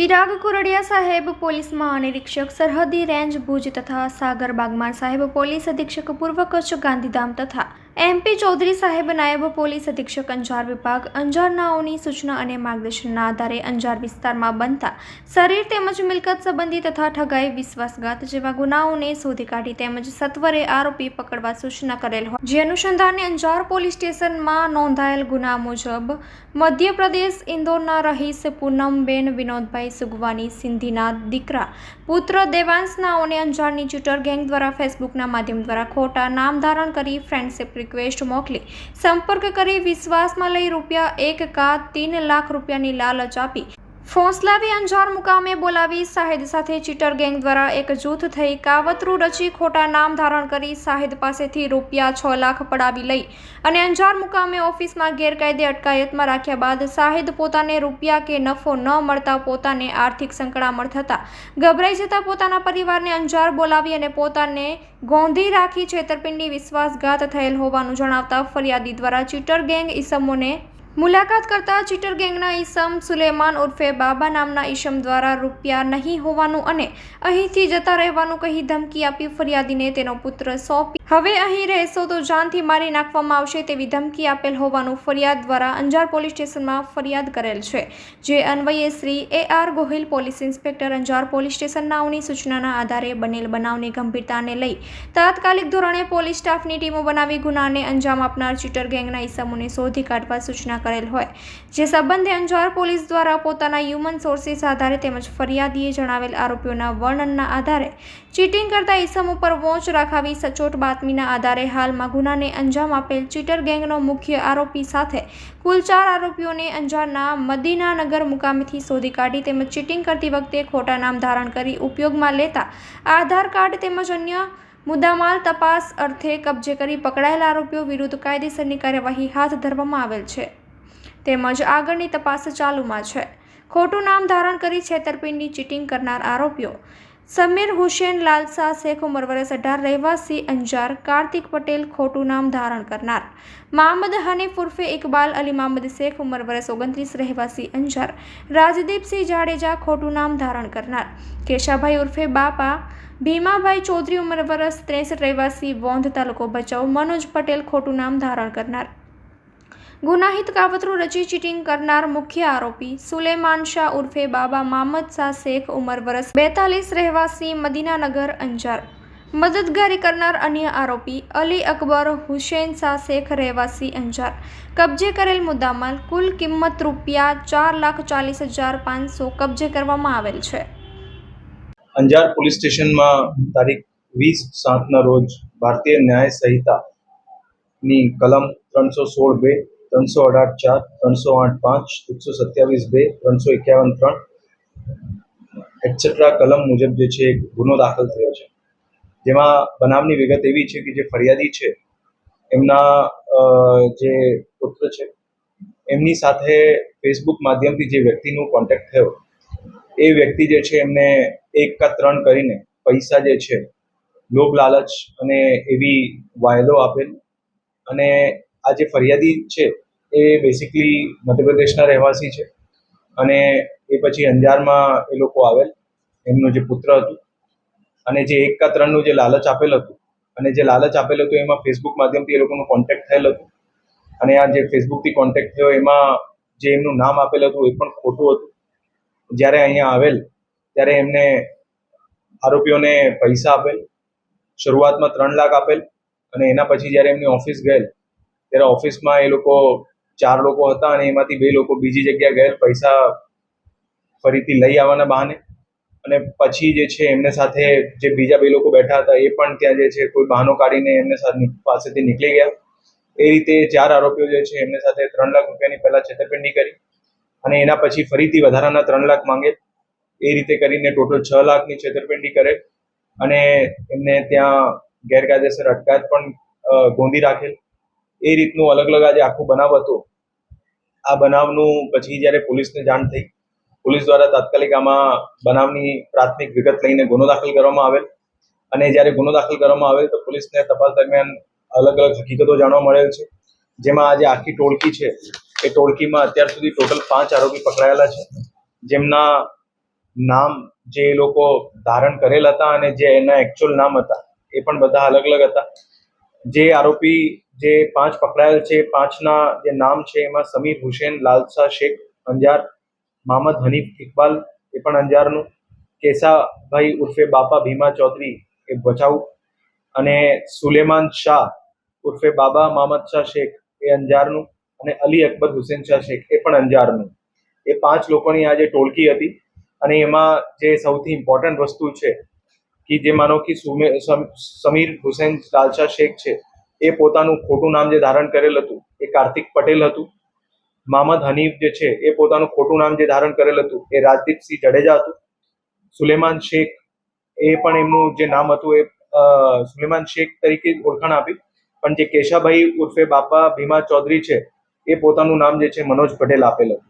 ચિરાગ કુરડિયા સાહેબ પોલીસ મહાનિરીક્ષક, સરહદી રેન્જ ભુજ તથા સાગર બાગમાર સાહેબ પોલીસ અધિક્ષક પૂર્વ કચ્છ ગાંધીધામ તથા એમપી ચૌધરી સાહેબ નાયબ પોલીસ અધિક્ષક અંજાર વિભાગ અંજારનાઓની સૂચના અને માર્ગદર્શનના આધારે અંજાર વિસ્તારમાં બનતા શરીર તેમજ મિલકત સંબંધી તથા ઠગાઈ, વિશ્વાસઘાત જેવા ગુનાઓને શોધી કાઢી તેમજ સત્વરે આરોપી પકડવા સૂચના કરેલ હોય. જે અનુસંધાને અંજાર પોલીસ સ્ટેશનમાં નોંધાયેલ ગુના મુજબ મધ્યપ્રદેશ, ઇન્દોરના રહીશ પૂનમબેન વિનોદભાઈ સુગવાની સિંધીના દીકરા પુત્ર દેવાંશના અને અંજારની ચૂટર ગેંગ દ્વારા ફેસબુકના માધ્યમ દ્વારા ખોટા નામ ધારણ કરી ફ્રેન્ડશિપ રિક્વેસ્ટ મોકલી, સંપર્ક કરી વિશ્વાસમાં લઈ રૂપિયા એક કા તીન લાખ રૂપિયાની લાલચ આપી ફોંસલાવી અંજાર મુકામે બોલાવી શાહિદ સાથે ચીટર ગેંગ દ્વારા એક જૂથ થઈ કાવતરું રચી ખોટા નામ ધારણ કરી શાહિદ પાસેથી રૂપિયા છ લાખ પડાવી લઈ અને અંજાર મુકામે ઓફિસમાં ગેરકાયદે અટકાયતમાં રાખ્યા બાદ શાહિદ પોતાને રૂપિયા કે નફો ન મળતા પોતાને આર્થિક સંકળામણ થતા ગભરાઈ જતા પોતાના પરિવારને અંજાર બોલાવી અને પોતાને ગોંધી રાખી છેતરપિંડી વિશ્વાસઘાત થયેલ હોવાનું જણાવતા ફરિયાદી દ્વારા ચીટર ગેંગ ઈસમોને મુલાકાત કરતા ચીટર ગેંગના ઈસમ સુલેમાન ઉર્ફે બાબા નામના ઈસમ દ્વારા રૂપિયા નહીં હોવાનું અને અહીંથી જતા રહેવાનું કહી ધમકી આપી ફરિયાદીને તેનો પુત્ર સોંપી. હવે અહીં રહેશો તો જાનથી મારી નાખવામાં આવશે તેવી ધમકી આપેલ હોવાનું ફરિયાદ દ્વારા અંજાર પોલીસ સ્ટેશનમાં ફરિયાદ કરેલ છે. જે અન્વયે Shri A R Gohil police inspector Anjar police સ્ટેશનનાઓની સૂચનાના આધારે બનેલ બનાવની ગંભીરતાને લઈ તાત્કાલિક ધોરણે પોલીસ સ્ટાફની ટીમો બનાવી ગુનાને અંજામ આપનાર ચીટર ગેંગના ઈસમોને શોધી કાઢવા સૂચના કરેલ હોય. જે સંબંધે અંજાર પોલીસ દ્વારા પોતાના હ્યુમન સોર્સિસ આધારે તેમજ ફરિયાદીએ જણાવેલ આરોપીઓના વર્ણનના આધારે ચીટિંગ કરતા ઈસમ ઉપર વોચ રાખાવી સચોટ બાતમીના આધારે હાલમાં ગુનાને અંજામ આપેલ ચીટર ગેંગનો મુખ્ય આરોપી સાથે કુલ ચાર આરોપીઓને અંજારના મદીનાનગર મુકામેથી શોધી કાઢી તેમજ ચીટિંગ કરતી વખતે ખોટા નામ ધારણ કરી ઉપયોગમાં લેતા આધાર કાર્ડ તેમજ અન્ય મુદ્દામાલ તપાસ અર્થે કબજે કરી પકડાયેલા આરોપીઓ વિરુદ્ધ કાયદેસરની કાર્યવાહી હાથ ધરવામાં આવેલ છે. તેમજ આગળની તપાસ ચાલુમાં છે. ખોટું નામ ધારણ કરી છેતરપિંડી ચીટિંગ કરનાર આરોપીઓ. સમીર હુસેન લાલસા, શેખ ઉમર વર્ષ અઢાર, રહેવાસી અંજાર, કાર્તિક પટેલ ખોટું નામ ધારણ કરનાર. મહમદ હનીફ ઉર્ફે ઇકબાલ અલી મહમદ, શેખ ઉમર વર્ષ ઓગણત્રીસ, રહેવાસી અંજાર. રાજદીપસિંહ જાડેજા ખોટું નામ ધારણ કરનાર. કેશાભાઈ ઉર્ફે બાપા. ભીમાભાઈ ચૌધરી ઉમર વર્ષ ત્રેસઠ, રહેવાસી વોંધ તાલુકો ભચાઉ. મનોજ પટેલ ખોટું નામ ધારણ કરનાર. ગુનાહિત કાવતરું રચી ચીટિંગ કરનાર મુખ્ય આરોપી સુલેમાન શાહ ઉર્ફે બાબા મામદ શાહ શેખ ઉંમર વર્ષ બેતાલીસ રહેવાસી મદીનાનગર અંજાર. મદદગારી કરનાર અન્ય આરોપી અલી અકબર હુસેન શાહ શેખ રહેવાસી અંજાર. કબજે કરેલ મુદ્દામાલ કુલ કિંમત રૂપિયા ચાર લાખ ચાલીસ હજાર પાંચસો કબજે કરવામાં આવેલ છે. અંજાર પોલીસ સ્ટેશનમાં તારીખ વીસ સાતના રોજ ભારતીય ન્યાય સંહિતાની કલમ ત્રણસો સોળ બે ત્રણસો અઢાર ચાર, ત્રણસો આઠ પાંચ, એકસો સત્યાવીસ બે, ત્રણસો એકાવન ત્રણ. એટસેટ્રા કલમ મુજબ જે છે ગુનો દાખલ થયો છે. જેમાં બનાવની વિગત એવી છે કે જે ફરિયાદી છે, એમના જે પુત્ર છે, એમની સાથે ફેસબુક માધ્યમથી જે વ્યક્તિનું કોન્ટેક્ટ થયો, એ વ્યક્તિ જે છે એમને એક કા ત્રણ કરીને પૈસા જે છે, લોભ લાલચ અને એવી વાયદો આપેલ અને આ જે ફરિયાદી છે, એ બેસિકલી મધ્યપ્રદેશના રહેવાસી છે. અને એ પછી અંજારમાં એ લોકો આવેલ, એમનું જે પુત્ર હતું. અને જે એક કા ત્રણનું જે લાલચ આપેલ હતું, અને જે લાલચ આપેલ હતું એમાં ફેસબુક માધ્યમથી એ લોકોનું કોન્ટેક્ટ થયેલ હતું. અને આ જે ફેસબુકથી કોન્ટેક્ટ થયો, એમાં જે એમનું નામ આપેલ હતું, એ પણ ખોટું હતું. જ્યારે અહીંયા આવેલ, ત્યારે એમને આરોપીઓને પૈસા આપેલ, શરૂઆતમાં ત્રણ લાખ આપેલ, અને એના પછી જ્યારે એમની ઓફિસ ગયેલ ત્યારે ઓફિસમાં એ લોકો ચાર લોકો હતા અને એમાંથી બે લોકો બીજી જગ્યાએ ગયા પૈસા ફરીથી લઈ આવવાના બહાને. અને પછી જે છે, એમને સાથે જે બીજા બે લોકો બેઠા હતા, એ પણ ત્યાં જે છે, કોઈ બહાનો કાઢીને એમને સાથે પાસેથી નીકળી ગયા. એ રીતે ચાર આરોપીઓ જે છે, એમને સાથે ત્રણ લાખ રૂપિયાની પહેલાં છેતરપિંડી કરી અને એના પછી ફરીથી વધારાના ત્રણ લાખ માંગે. એ રીતે કરીને ટોટલ છ લાખની છેતરપિંડી કરે અને એમને ત્યાં ગેરકાયદેસર અટકાયત પણ ગોંધી રાખેલ. એ રીતનું અલગ અલગ આજે આખું બનાવ હતો. આ બનાવનું પછી જ્યારે પોલીસને જાણ થઈ, પોલીસ દ્વારા તાત્કાલિક આમાં બનાવની પ્રાથમિક વિગત લઈને ગુનો દાખલ કરવામાં આવેલ. અને જ્યારે ગુનો દાખલ કરવામાં આવેલ તો પોલીસને તપાસ દરમિયાન અલગ અલગ હકીકતો જાણવા મળેલ છે. જેમાં આજે આખી ટોળકી છે. એ ટોળકીમાં અત્યાર સુધી ટોટલ પાંચ આરોપી પકડાયેલા છે. જેમના નામ જે લોકો ધારણ કરેલ હતા અને જે એના એકચ્યુઅલ નામ હતા, એ પણ બધા અલગ અલગ હતા. જે આરોપી જે પાંચ પકડાયેલ છે, પાંચના જે નામ છે, એમાં સમીર હુસેન, લાલસા શેખ, અંજાર મોહમ્મદ હનીફ ઇકબાલ, એ પણ અંજારનું, કેસાભાઈ ઉર્ફે બાપા ભીમા ચૌધરી એ ભચાઉ, અને સુલેમાન શાહ ઉર્ફે બાબા મોહમ્મદ શાહ શેખ એ અંજારનું, અને અલી અકબર હુસેન શાહ શેખ એ પણ અંજારનું. એ પાંચ લોકોની આ જે ટોળકી હતી, અને એમાં જે સૌથી ઇમ્પોર્ટન્ટ વસ્તુ છે, કે જે માનો કે સુમે, સમ- સમીર હુસેન લાલશા શેખ છે એ પોતાનું ખોટું નામ જે ધારણ કરેલ હતું, એ કાર્તિક પટેલ હતું. મોહમ્મદ હનીફ જે છે, એ પોતાનું ખોટું નામ જે ધારણ કરેલ હતું, એ રાજદીપસિંહ જડેજા હતું. સુલેમાન શેખ એ પણ એમનું જે નામ હતું, એ સુલેમાન શેખ તરીકે ઓળખાણ આપી. પણ જે કેશાભાઈ ઉર્ફે બાપા ભીમા ચૌધરી છે, એ પોતાનું નામ જે છે, મનોજ પટેલ આપેલ હતું.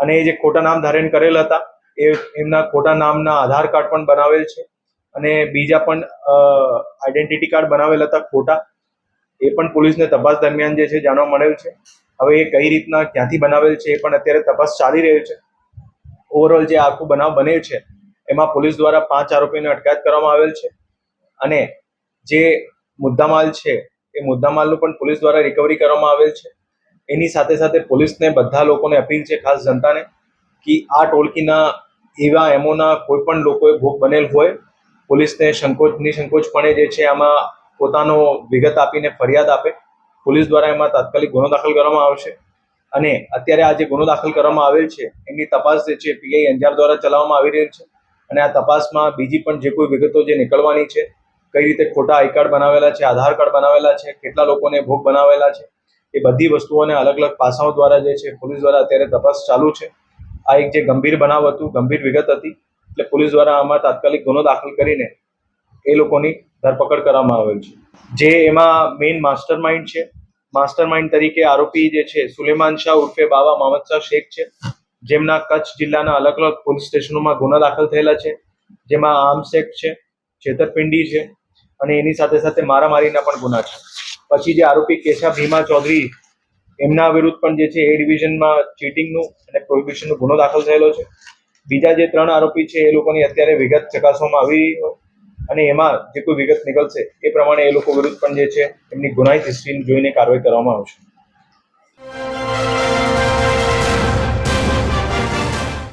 અને એ જે ખોટા નામ ધારણ કરેલ હતા, એ એમના ખોટા નામના આધાર કાર્ડ પણ બનાવેલ છે. અને બીજા પણ આઈડેન્ટિટી કાર્ડ બનાવેલ હતા ખોટા. એ પણ પોલીસને તપાસ દરમિયાન જે છે જાણવા મળેલ છે. હવે એ કઈ રીતના ક્યાંથી બનાવેલ છે એ પણ અત્યારે તપાસ ચાલી રહી છે. ઓવરઓલ જે આખું બનાવ બનેલ છે, એમાં પોલીસ દ્વારા પાંચ આરોપીને અટકાયત કરવામાં આવેલ છે. અને જે મુદ્દામાલ છે, એ મુદ્દામાલનું પણ પોલીસ દ્વારા રિકવરી કરવામાં આવેલ છે. એની સાથે સાથે પોલીસને બધા લોકોને અપીલ છે, ખાસ જનતાને, કે આ ટોળકીના એવા એમોના કોઈ પણ લોકોએ ભોગ બનેલ હોય, પોલીસને સંકોચ, નિસંકોચપણે જે છે આમાં પોતાનો વિગત આપીને ફરિયાદ આપે. પોલીસ દ્વારા એમાં તાત્કાલિક ગુનો દાખલ કરવામાં આવશે. અને અત્યારે આ જે ગુનો દાખલ કરવામાં આવેલ છે એમની તપાસ જે છે, પીઆઈ અંજાર દ્વારા ચલાવવામાં આવી રહી છે. અને આ તપાસમાં બીજી પણ જે કોઈ વિગતો જે નીકળવાની છે, કઈ રીતે ખોટા આઈ કાર્ડ બનાવેલા છે, આધાર કાર્ડ બનાવેલા છે, કેટલા લોકોને ભોગ બનાવેલા છે, એ બધી વસ્તુઓને અલગ અલગ પાસાઓ દ્વારા જે છે, પોલીસ દ્વારા અત્યારે તપાસ ચાલુ છે. આ એક જે ગંભીર બનાવ હતું, ગંભીર વિગત હતી. એટલે પોલીસ દ્વારા આમાં તાત્કાલિક ગુનો દાખલ કરીને એ લોકોની ધરપકડ કરવામાં આવેલ છે. જે એમાં મેઇન માસ્ટર માઇન્ડ છે. માસ્ટર માઇન્ડ તરીકે આરોપી જે છે, સુલેમાન શાહ ઉર્ફે બાવા મહમદ શાહ શેખ છે. જેમના કચ્છ જિલ્લાના અલગ અલગ પોલીસ સ્ટેશનોમાં ગુના દાખલ થયેલા છે. જેમાં આર્મસેક છે, છેતરપિંડી છે અને એની સાથે સાથે મારામારીના પણ ગુના છે. પછી જે આરોપી કેશા ભીમા ચૌધરી, એમના વિરુદ્ધ પણ જે છે, એ ડિવિઝનમાં ચીટિંગનું અને પ્રોહિબિશનનો ગુનો દાખલ થયેલો છે. બીજા જે ત્રણ આરોપી છે, એ લોકોની અત્યારે વિગત ચકાસવામાં આવી અને એમાં જે કોઈ વિગત નીકળશે, એ પ્રમાણે એ લોકો વિરુદ્ધ પણ જે છે, એમની ગુનાહિત હિસ્ટ્રી જોઈને કાર્યવાહી કરવામાં આવશે